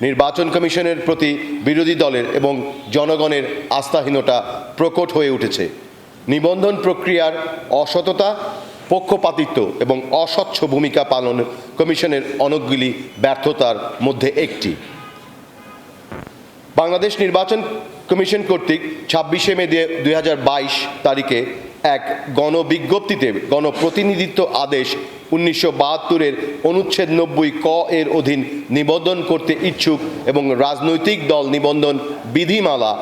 নির্বাচন কমিশনের প্রতি বিরোধী দলের এবং জনগণের আস্থাহীনতা প্রকট হয়ে উঠেছে। নিবন্ধন প্রক্রিয়ার অসততা, পক্ষপাতিত্ব এবং অস্বচ্ছ ভূমিকা পালন কমিশনের অনেকগুলি ব্যর্থতার মধ্যে একটি। বাংলাদেশ নির্বাচন কমিশন কর্তৃক ছাব্বিশে মে দু হাজার বাইশ তারিখে এক গণবিজ্ঞপ্তিতে গণপ্রতিনিধিত্ব আদেশ উনিশশো বাহাত্তরের অনুচ্ছেদ নব্বই ক এর অধীন নিবন্ধন করতে ইচ্ছুক এবং রাজনৈতিক দল নিবন্ধন বিধিমালা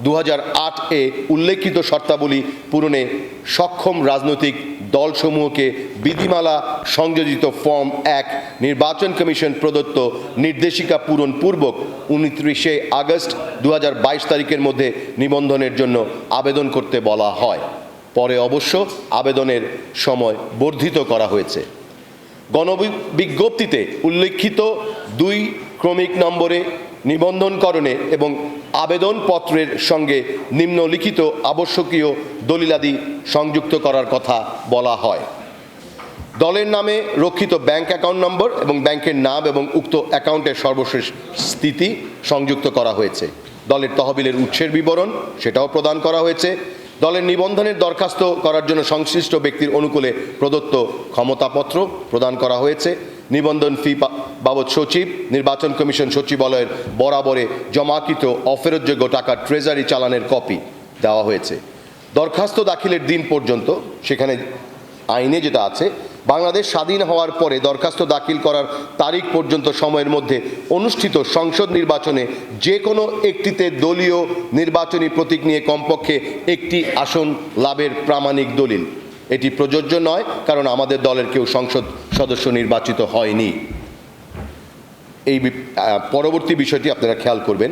দু হাজার আট এ উল্লেখিত শর্তাবলী পূরণে সক্ষম রাজনৈতিক দলসমূহকে বিধিমালা সংযোজিত ফর্ম এক নির্বাচন কমিশন প্রদত্ত নির্দেশিকা পূরণ পূর্বক উনত্রিশে আগস্ট দু হাজার বাইশ তারিখের মধ্যে নিবন্ধনের জন্য আবেদন করতে বলা হয়। পরে অবশ্য আবেদনের সময় বর্ধিত করা হয়েছে। গণবিজ্ঞপ্তিতে উল্লেখিত দুই ক্রমিক নম্বরে নিবন্ধনকরণে এবং আবেদনপত্রের সঙ্গে নিম্নলিখিত আবশ্যকীয় দলিলাদি সংযুক্ত করার কথা বলা হয়। দলের নামে রক্ষিত ব্যাংক অ্যাকাউন্ট নম্বর এবং ব্যাংকের নাম এবং উক্ত অ্যাকাউন্টের সর্বশেষ স্থিতি সংযুক্ত করা হয়েছে। দলের তহবিলের উৎসের বিবরণ সেটাও প্রদান করা হয়েছে। দলের নিবন্ধনের দরখাস্ত করার জন্য সংশ্লিষ্ট ব্যক্তির অনুকূলে প্রদত্ত ক্ষমতাপত্র প্রদান করা হয়েছে। নিবন্ধন ফি বাবদ সচিব, নির্বাচন কমিশন সচিবালয়ের বরাবরে জমাকৃত অফেরতযোগ্য টাকার ট্রেজারি চালানের কপি দেওয়া হয়েছে। দরখাস্ত দাখিলের দিন পর্যন্ত সেখানে আইনে যেটা আছে বাংলাদেশ স্বাধীন হওয়ার পরে দরখাস্ত দাখিল করার তারিখ পর্যন্ত সময়ের মধ্যে অনুষ্ঠিত সংসদ নির্বাচনে যে কোনো একটিতে দলীয় নির্বাচনী প্রতীক নিয়ে কমপক্ষে একটি আসন লাভের প্রামাণিক দলিল। এটি প্রযোজ্য নয়, কারণ আমাদের দলের কেউ সংসদ সদস্য নির্বাচিত হয়নি। এই পরবর্তী বিষয়টি আপনারা খেয়াল করবেন।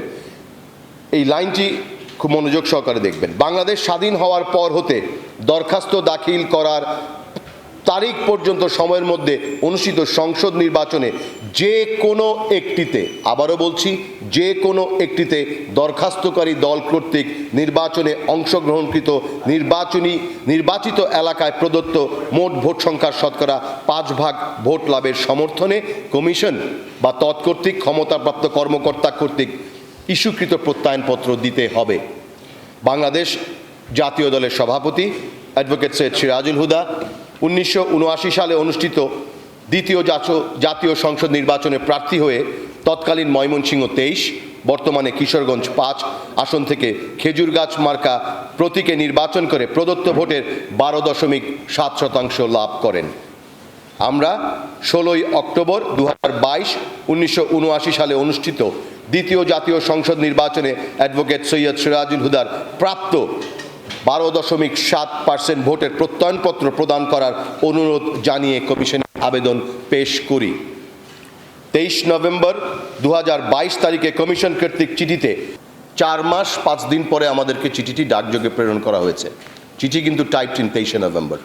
এই লাইনটি খুব মনোযোগ সহকারে দেখবেন। বাংলাদেশ স্বাধীন হওয়ার পর হতে দরখাস্ত দাখিল করার তারিখ পর্যন্ত সময়ের মধ্যে অনুষ্ঠিত সংসদ নির্বাচনে যে কোনো একটিতে, আবারও বলছি, যে কোনো একটিতে দরখাস্তকারী দল কর্তৃক নির্বাচনে অংশগ্রহণকৃত নির্বাচনী, নির্বাচিত এলাকায় প্রদত্ত মোট ভোট সংখ্যার শতকরা পাঁচ ভাগ ভোট লাভের সমর্থনে কমিশন বা তৎকর্তৃক ক্ষমতাপ্রাপ্ত কর্মকর্তা কর্তৃক ইস্যুকৃত প্রত্যয়নপত্র দিতে হবে। বাংলাদেশ জাতীয় দলের সভাপতি অ্যাডভোকেট সৈয়দ সিরাজুল হুদা উনিশশো উনআশি সালে অনুষ্ঠিত দ্বিতীয় জাতীয়- জাতীয় সংসদ নির্বাচনে প্রার্থী হয়ে তৎকালীন ময়মনসিংহ তেইশ, বর্তমানে কিশোরগঞ্জ পাঁচ, আসন থেকে খেজুর গাছ মার্কা প্রতীকে নির্বাচন করে প্রদত্ত ভোটের বারো দশমিক সাত শতাংশ লাভ করেন। আমরা ষোলোই অক্টোবর দু হাজার বাইশ, উনিশশো সালে অনুষ্ঠিত দ্বিতীয় জাতীয় সংসদ নির্বাচনে অ্যাডভোকেট সৈয়দ সিরাজুল হুদার প্রাপ্ত বারো দশমিক সাত পার্সেন্ট ভোটের প্রত্যয়নপত্র প্রদান করার অনুরোধ জানিয়ে কমিশনে আবেদন পেশ করি। তেইশ নভেম্বর দু হাজার বাইশ তারিখে কমিশন কর্তৃক চিঠিতে চার মাস পাঁচ দিন পরে আমাদেরকে চিঠিটি ডাকযোগে প্রেরণ করা হয়েছে। চিঠি কিন্তু টাইপ ইন তেইশে নভেম্বর।